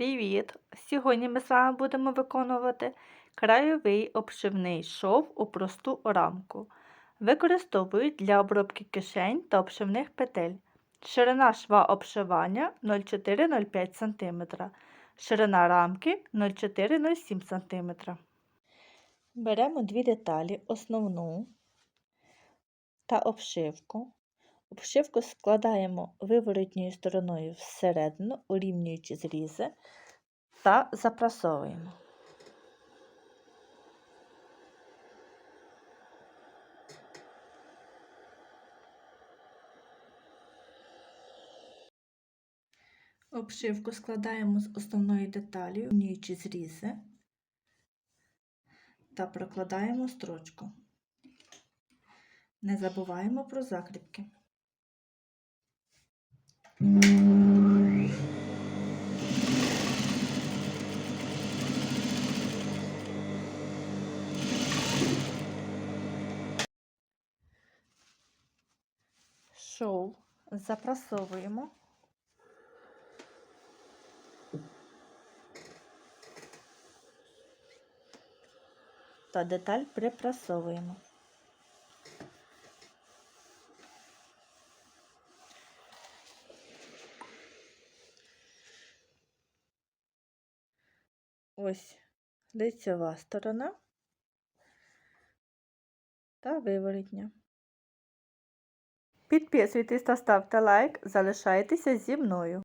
Привіт! Сьогодні ми з вами будемо виконувати краєвий обшивний шов у просту рамку. Використовують для обробки кишень та обшивних петель. Ширина шва обшивання 0,4-0,5 см. Ширина рамки 0,4-0,7 см. Беремо дві деталі, основну та обшивку. Обшивку складаємо виворотньою стороною всередину, урівнюючи зрізи та запрасовуємо. Обшивку складаємо з основної деталі, урівнюючи зрізи та прокладаємо строчку. Не забуваємо про закріпки. Шов запрасовуємо. Та деталь припрасовуємо. Ось лицьова сторона та виворотня. Підписуйтесь та ставте лайк, залишайтеся зі мною.